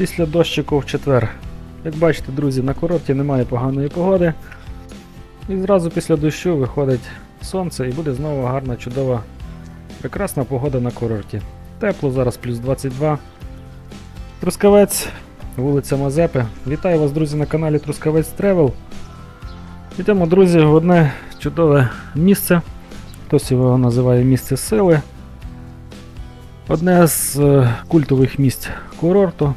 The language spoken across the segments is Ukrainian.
після дощику в четвер. Як бачите, друзі, на курорті немає поганої погоди. І зразу після дощу виходить сонце і буде знову гарна, чудова, прекрасна погода на курорті. Тепло, зараз плюс 22. Трускавець, вулиця Мазепи. Вітаю вас, друзі, на каналі Трускавець Тревел. Йдемо, друзі, в одне чудове місце. Хтось його називає місце сили. Одне з е, культових місць курорту.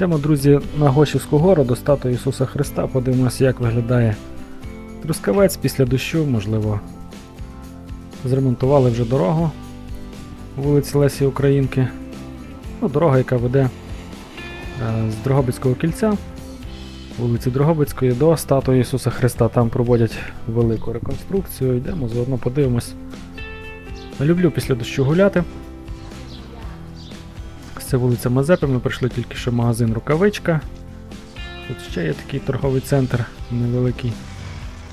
Йдемо, друзі, на Гошівську гору до статуї Ісуса Христа. Подивимося, як виглядає Трускавець після дощу, можливо. Зремонтували вже дорогу вулиці Лесі Українки. Ну, дорога, яка веде е, з Дрогобицького кільця, вулиці Дрогобицької до статуї Ісуса Христа. Там проводять велику реконструкцію. Йдемо, заодно подивимось. Люблю після дощу гуляти. Це вулиця Мазепи, ми прийшли тільки що магазин Рукавичка. Тут ще є такий торговий центр невеликий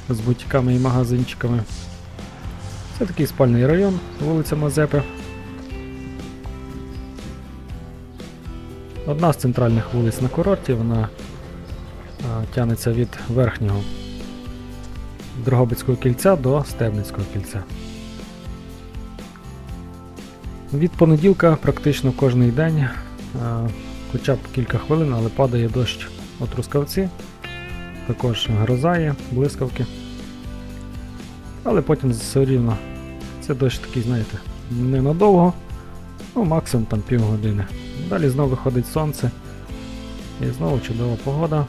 з бутіками і магазинчиками. Це такий спальний район, вулиця Мазепи. Одна з центральних вулиць на курорті, вона а, тягнеться від верхнього Дрогобицького кільця до Стебницького кільця. Від понеділка практично кожен день, хоча б кілька хвилин, але падає дощ у Трускавці. Також гроза є, блискавки. Але потім все рівно. Це дощ такий, знаєте, ненадовго, ну максимум там півгодини. Далі знову виходить сонце. І знову чудова погода.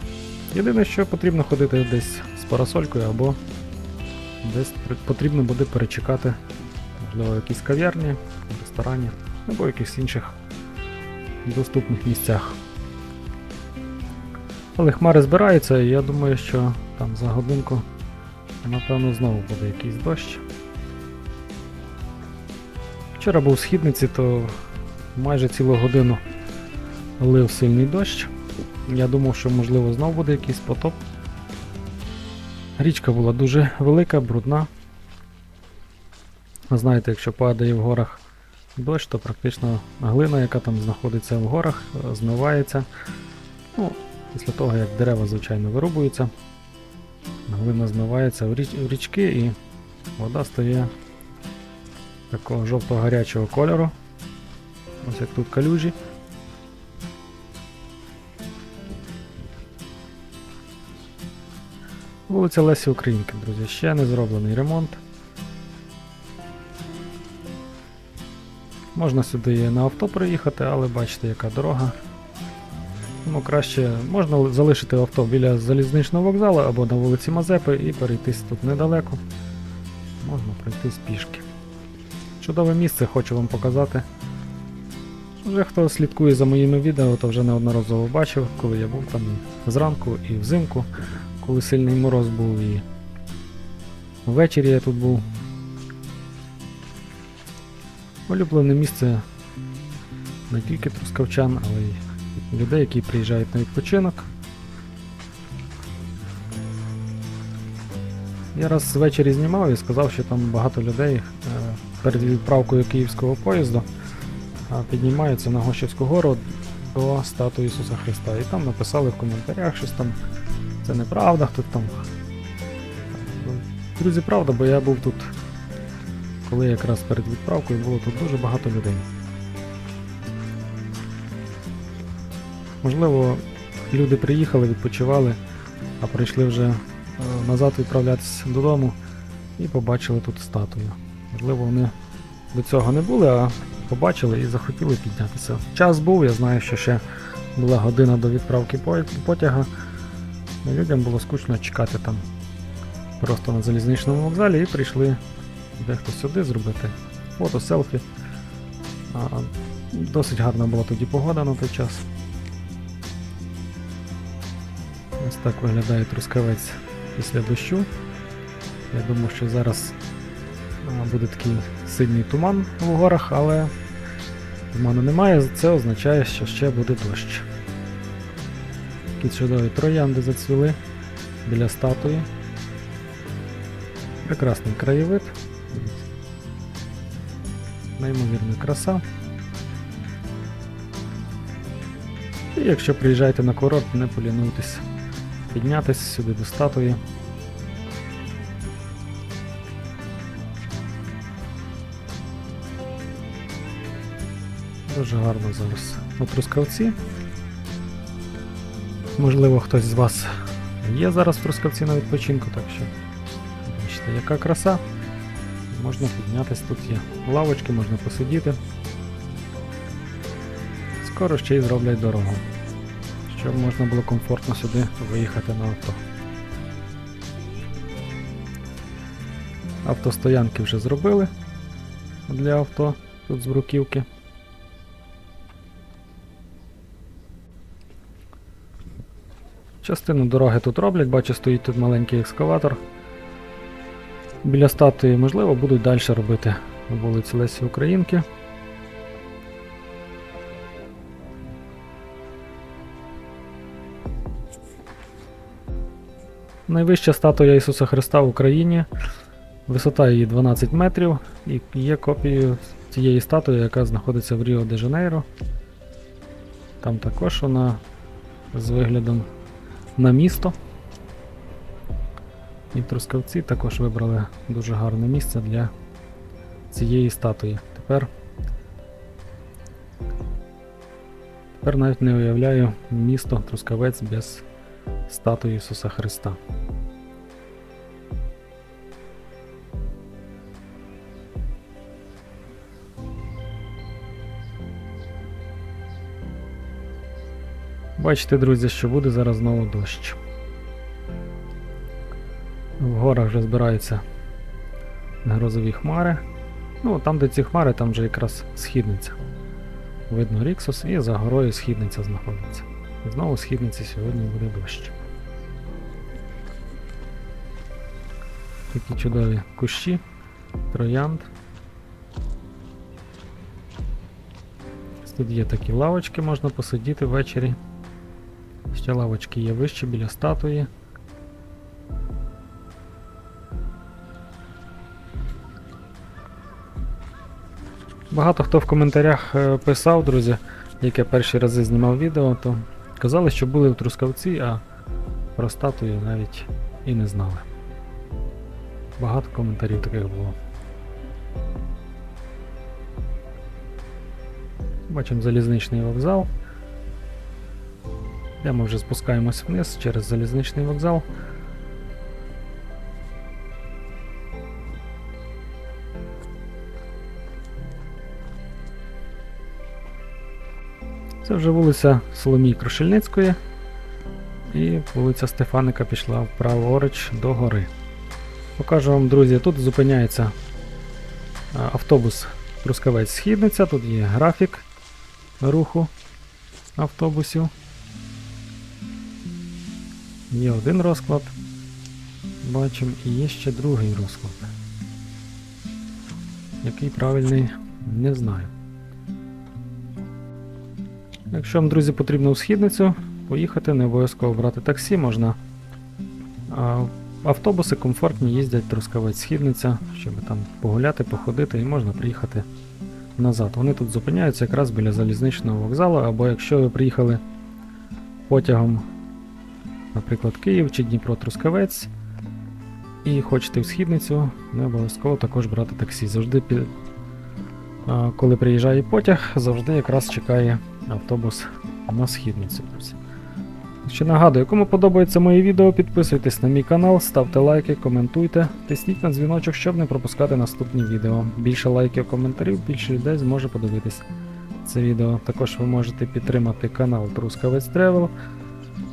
Єдине, що потрібно ходити десь з парасолькою або десь потрібно буде перечекати, можливо, в якійсь кав'ярні, ресторані або в якихось інших доступних місцях. Але хмари збираються, і я думаю, що там за годинку, напевно, знову буде якийсь дощ. Вчора був в східниці, то майже цілу годину лив сильний дощ. Я думав, що можливо знову буде якийсь потоп. Річка була дуже велика, брудна. Знаєте, якщо падає в горах дощ, то практично глина, яка там знаходиться в горах, е, змивається. Ну, після того, як дерева, звичайно, вирубуються, глина змивається в, річ, в річки і вода стає такого жовто-гарячого кольору. Ось як тут калюжі. Вулиця Лесі Українки, друзі, ще не зроблений ремонт. Можна сюди на авто приїхати, але бачите, яка дорога. Тому краще можна залишити авто біля залізничного вокзалу або на вулиці Мазепи і перейтись тут недалеко. Можна пройтись пішки. Чудове місце хочу вам показати. Вже хто слідкує за моїми відео, то вже неодноразово бачив, коли я був там зранку і взимку, коли сильний мороз був і ввечері я тут був. Улюблене місце не тільки трускавчан, але й людей, які приїжджають на відпочинок. Я раз ввечері знімав і сказав, що там багато людей е, перед відправкою київського поїзду піднімаються на Гощівську гору до статуї Ісуса Христа. І там написали в коментарях щось там. Це неправда, хто там. Друзі, правда, бо я був тут, коли якраз перед відправкою було тут дуже багато людей. Можливо, люди приїхали, відпочивали, а прийшли вже е, назад відправлятися додому і побачили тут статую. Можливо, вони до цього не були, а побачили і захотіли піднятися. Час був, я знаю, що ще була година до відправки потяга. Людям було скучно чекати там просто на залізничному вокзалі і прийшли дехто сюди зробити фото, селфі. А, досить гарна була тоді погода на той час. Ось так виглядає трускавець після дощу. Я думаю, що зараз буде такий сильний туман в горах, але туману немає, це означає, що ще буде дощ. Такі чудові троянди зацвіли біля статуї. Прекрасний краєвид. Неймовірна краса. І якщо приїжджаєте на курорт, не полінуйтесь піднятися сюди до статуї. Дуже гарно зараз у Трускавці. Можливо, хтось з вас є зараз в Трускавці на відпочинку, так що бачите, яка краса. Можна піднятися, тут є лавочки, можна посидіти. Скоро ще й зроблять дорогу, щоб можна було комфортно сюди виїхати на авто. Автостоянки вже зробили для авто тут з бруківки. Частину дороги тут роблять, бачу, стоїть тут маленький екскаватор. Біля статуї, можливо, будуть далі робити вулиці Лесі Українки. Найвища статуя Ісуса Христа в Україні. Висота її 12 метрів і є копією цієї статуї, яка знаходиться в Ріо де Жанейро. Там також вона з виглядом на місто. І трускавці також вибрали дуже гарне місце для цієї статуї. Тепер, тепер навіть не уявляю місто Трускавець без статуї Ісуса Христа. Бачите, друзі, що буде зараз знову дощ. В горах вже збираються грозові хмари. Ну, там, де ці хмари, там вже якраз східниця. Видно Ріксос і за горою східниця знаходиться. І знову східниці сьогодні буде дощ. Такі чудові кущі, троянд. Тут є такі лавочки, можна посидіти ввечері. Ще лавочки є вище біля статуї. Багато хто в коментарях е, писав, друзі, як я перші рази знімав відео, то казали, що були в Трускавці, а про статую навіть і не знали. Багато коментарів таких було. Бачимо залізничний вокзал. Де ми вже спускаємось вниз через залізничний вокзал. Це вже вулиця Соломії Крушельницької. І вулиця Стефаника пішла вправо-орич до гори. Покажу вам, друзі, тут зупиняється автобус Трускавець Східниця, тут є графік руху автобусів. Є один розклад. Бачимо, і є ще другий розклад. Який правильний, не знаю. Якщо вам, друзі, потрібно в східницю, поїхати, не обов'язково брати таксі, можна. Автобуси комфортні їздять Трускавець Східниця, щоб там погуляти, походити і можна приїхати назад. Вони тут зупиняються якраз біля залізничного вокзалу, або якщо ви приїхали потягом наприклад, Київ чи Дніпро Трускавець. І хочете в східницю, не обов'язково також брати таксі. Завжди, коли приїжджає потяг, завжди якраз чекає автобус на східницю. Ще нагадую, кому подобається моє відео, підписуйтесь на мій канал, ставте лайки, коментуйте, тисніть на дзвіночок, щоб не пропускати наступні відео. Більше лайків, коментарів, більше людей зможе подивитись це відео. Також ви можете підтримати канал Трускавець Travel.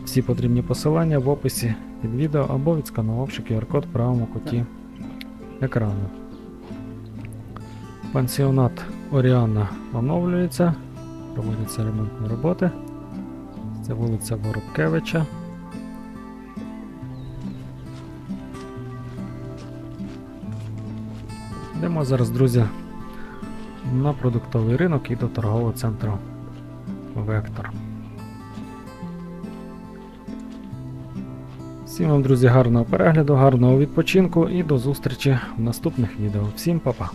Всі потрібні посилання в описі під відео або відсканувавши QR-код в правому куті екрану. Пансіонат Оріана оновлюється, проводяться ремонтні роботи. Це вулиця Воробкевича. Йдемо зараз, друзі, на продуктовий ринок і до торгового центру Вектор. Всім вам, друзі, гарного перегляду, гарного відпочинку і до зустрічі в наступних відео. Всім па-па!